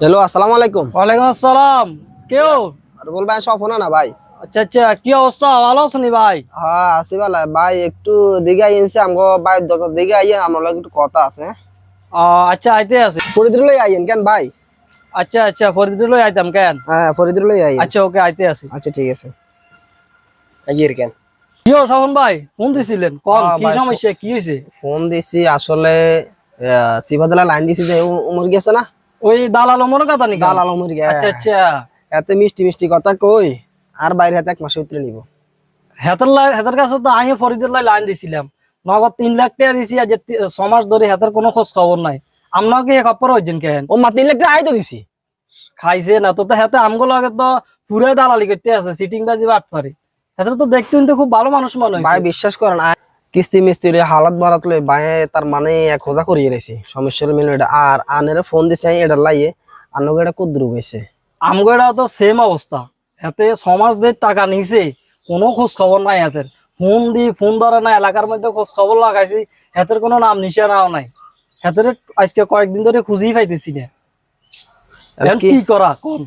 Hello আসসালামু আলাইকুম। ওয়ালাইকুম আসসালাম। কেউ আর বলবেন সফনা না ভাই? আচ্ছা আচ্ছা কি অবস্থা? ভালো আছেন ভাই? হ্যাঁ আসি ভালো। ভাই একটু দিকে আইনছে আমগো ভাই দশ দিকে আইয়ে আমার লগে একটু কথা আছে। আচ্ছা আইতে আছে। ফরিদুর লই আইয়েন কেন ভাই? আচ্ছা আচ্ছা ফরিদুর লই আইতাম কেন? হ্যাঁ ফরিদুর লই আইয়েন। আচ্ছা ওকে আইতে আছে। আচ্ছা ঠিক আছে। আইয়ের কেন? কি শোভন ভাই? ফোন দিছিলেন কোন হ্যাঁ, কি ভাই, সমস্যা কি হয়েছে ফোন দিছি আসলে সিবাদলা লাইন দিছি যে উমর গেছে না? ওই দালাল মনে কথা নাকি? দালাল উমর গে আচ্ছা আচ্ছা। এত মিষ্টি মিষ্টি কথা কই? আর বাইরে হাতে এক মাসে উতরে নিব। হেতার লাই হেতার কাছে তো আমি ফরিদুর লাই লাইন দিছিলাম। নগদ তিন লাখ টাকা দিছি আজ ছ মাস ধরে হেতার কোনো খোঁজ খবর নাই। আপনাকে এক অপর হয়েছেন কেন ও মা তিন লাখ টাকা আই তো দিছি। খাইছে না তো তো হেতে আমগো লাগে তো পুরাই দালালি করতে আছে সিটিং বাজি বাট পারে হেতার তো দেখতে খুব ভালো মানুষ মনে ভাই হয় বিশ্বাস করেন কিস্তি মিস্তি হালাত লই ভাই তার মানে এক খোঁজা করিয়ে রেছি সমস্যার মিলে এটা। আর আনেরে ফোন দিছে এটা লাইয়ে আনগো এটা কুদ্রু গেছে। আমগো এটা তো সেম অবস্থা। হাতে সমাজ দের টাকা নিছে কোনো খোঁজ খবর নাই হাতের ফোন দি ফোন ধরে না এলাকার মধ্যে খোঁজ খবর লাগাইছি হাতের কোনো নাম নিশানাও নাই। হাতের আজকে কয়েকদিন ধরে খুঁজেই পাইতেছি না। কি- করা কোন?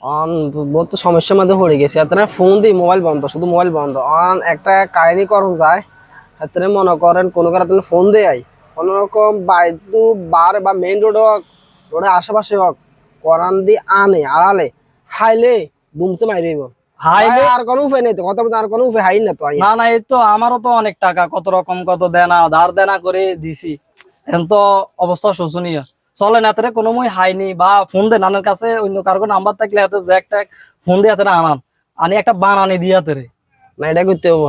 অন বহুত তো সমস্যার মধ্যে পড়ে গেছে। এতটা ফোন দিই মোবাইল বন্ধ শুধু মোবাইল বন্ধ। অন একটা কাহিনী করুন যায়। এতটা মনে করেন কোনো কারণে তুমি ফোন দেয় আই। কোনো রকম বাড়িতে বার বা মেইন রোড হোক রোডের আশেপাশে হোক করান দি আনে আড়ালে হাইলে বুমসে মাই দিব। হাইলে আর কোনো উপায় নেই তো কথা আর কোনো উপায় হাই না তো না না এই তো আমারও তো অনেক টাকা কত রকম কত দেনা ধার দেনা করে দিছি। এখন তো অবস্থা শোচনীয় চলে না কোনো মই হাইনি বা ফোন আনার কাছে অন্য কারও নাম্বার থাকলে হাতে ফোন দিয়ে হাতে আনান। আনি একটা বানানি দিয়ে হাতে না এটা করতে হব।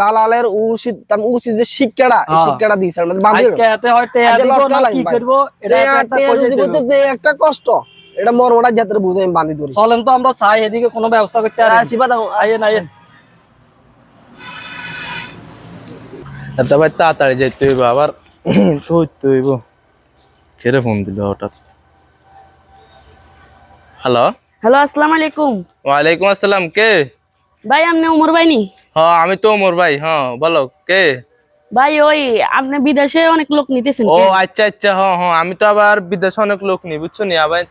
দালালের উচিত উচিত যে শিক্ষাটা হ্যাঁ। শিক্ষাটা হয় যে একটা কষ্ট এটা মর্মটা যাতে বুঝে আমি বাঁধি ধরি। চলেন তো আমরা চাই এদিকে কোনো ব্যবস্থা করতে ভাই তাড়াতাড়ি যেতে হইব আবার হইব। কেড়ে ফোন দিল হঠাৎ? হ্যালো? হ্যালো আসসালামু আলাইকুম। ওয়ালাইকুম আসসালাম কে? ভাই আপনি উমর ভাই নি? হ্যাঁ আমি তো ওমর ভাই হ্যাঁ বলো কে? ভাই ওই আপনি বিদেশে অনেক লোক নিতেছেন ও আচ্ছা আচ্ছা হ্যাঁ হ্যাঁ আমি তো আবার বিদেশে অনেক লোক নি বুঝছ নি? আবার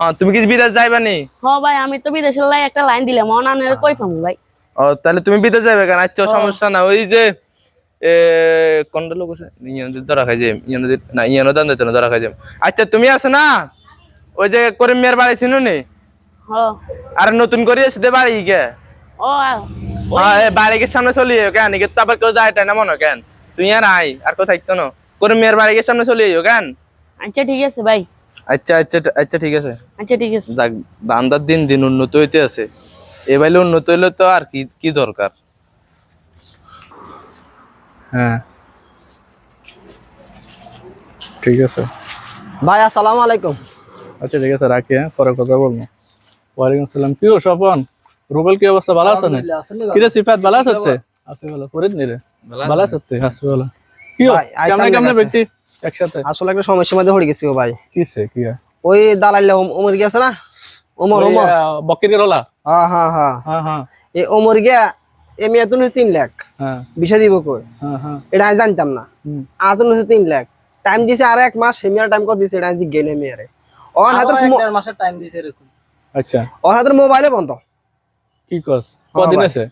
হ্যাঁ তুমি কি বিদেশ যাইবা নি? হ ভাই আমি তো বিদেশের লাই একটা লাইন দিলাম অনানের কই পাবো ভাই? ও তাহলে তুমি বিদেশ যাবে কেন? আচ্ছা সমস্যা না ওই যে এ কোনটা লোক ধরা খাই যে না ইয়ানো দান দিতে ধরা খাই যে আচ্ছা তুমি আছে না? ওই যে করিম মিয়ার বাড়ি ছিল নি? হ আর নতুন করে এসে বাড়ি কে ও এ বাড়িকে সামনে চলি কেন? তো আবার কেউ যায় না মনে কেন? তুই আর আই আর কোথায় থাকতো না? করে মেয়ের সামনে চলে কেন? আচ্ছা ঠিক আছে ভাই আচ্ছা আচ্ছা আচ্ছা ঠিক আছে। আচ্ছা ঠিক আছে। যাক দান্দার দিন দিন উন্নত হইতে আছে। এবারে উন্নত হইলে তো আর কি কি দরকার? হ্যাঁ। ঠিক আছে। ভাই আসসালামু আলাইকুম। আচ্ছা ঠিক আছে রাখি হ্যাঁ পরে কথা বলব। ওয়ালাইকুম আসসালাম। কি ও স্বপন রুবেল কি অবস্থা? ভালো আছে না? কি রে সিফাত ভালো আছে তে? আছে ভালো। ফরিদ নি রে? ভালো আছে তে? আছে ভালো। কি ও ভাই, কেমনে কেমনে ব্যক্তি একসাথে? আসলে একটা সমস্যার মধ্যে পড়ে গেছি গো ভাই। কিসে কি ওই দালাল ওমর গেছে না? ওমর ওমর। বকির রোলা? হ্যাঁ হ্যাঁ হ্যাঁ হ্যাঁ হ্যাঁ এই ওমর গিয়া এমি এত তিন লাখ। হ্যাঁ বিষয় দিব কই? হ্যাঁ হ্যাঁ এটা আমি জানতাম না। আতন হচ্ছে তিন লাখ। টাইম দিছে আর এক মাস সেমিয়ার টাইম কত দিছে? এটা আমি গেলে মেয়ারে। ওর হাতের মাসের টাইম দিছে এরকম। আচ্ছা। ওর হাতের মোবাইলে বন্ধ। কি কস? কদিন আছে?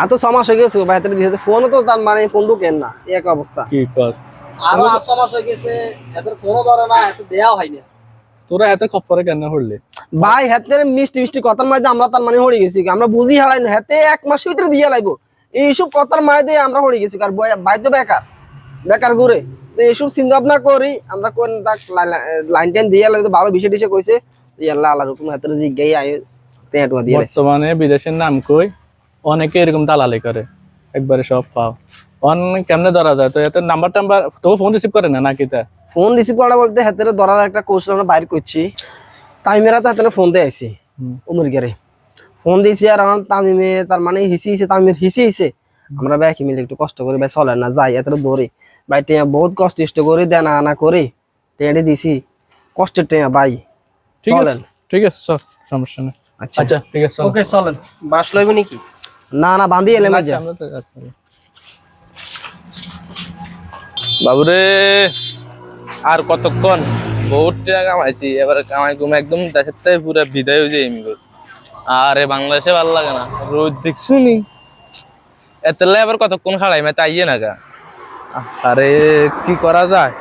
আর তো ছমাস হয়ে গেছে ভাই ফোনও তো তার মানে ফোন না এক অবস্থা। কি কস? আরও আট ছ মাস হয়ে গেছে এদের ফোনও ধরে না এত দেওয়া হয় না। তোরা এত খপ্পরে কেন হড়লি ভাই মিষ্টি মিষ্টি কথার মাঝে আমরা তার মানে হয়ে গেছি আমরা বুঝি হারাই না। হাতে এক মাসের ভিতরে দিয়ে লাইবো। এইসব কথার মাঝে আমরা হয়ে গেছি আর ভাই তো বেকার। বেকার ঘুরে। তো এইসব চিন্তা ভাবনা করি আমরা কোন লাইন টাইন দিয়ে ভালো বিষয় টিষে কইছে। ইয়াল্লা আল্লাহ রকম হাতের জিজ্ঞাই আয় দিয়ে। বর্তমানে বিদেশের নাম কই? অনেকে এরকম দালালি করে। একবারে সব পাও অন কেমনে ধরা যায়? তো এত নাম্বার টাম্বার তো ফোন রিসিভ করে না নাকি তা? ফোন রিসিভ করা বলতে হাতের ধরার একটা কৌশল আমরা বাইর করছি। তামিমেরা তো হাতের ফোন দিয়ে আইছি। ফোন দিয়েছি আর আমার তামিমে তার মানে হিসি হিসে তামিমের হিসি হিসে। আমরা ভাই মিলে একটু কষ্ট করে ভাই চলে না যাই এত দৌড়ে ভাই টেয়া বহুত কষ্ট ইষ্ট করে দেনা আনা করে টেয়াটি দিছি। কষ্টের টেয়া ভাই। ঠিক আছে ঠিক আছে চল সমস্যা নেই। আচ্ছা। আচ্ছা ঠিক আছে চল। ওকে চলেন। বাস লইব নাকি? না না বান্ধি এলাম আচ্ছা, আমরা তো বাবুরে আর কতক্ষণ? বহুত টাকা কামাইছি এবার কামাই কুম একদম দেশের থেকে পুরো বিদায় হয়ে যায় এমনি। আরে বাংলাদেশে ভালো লাগে না। রোদ দেখছু নি? এত এবার কতক্ষণ খাড়াই মেতে আইয়ে না গা। আরে কি করা যায়?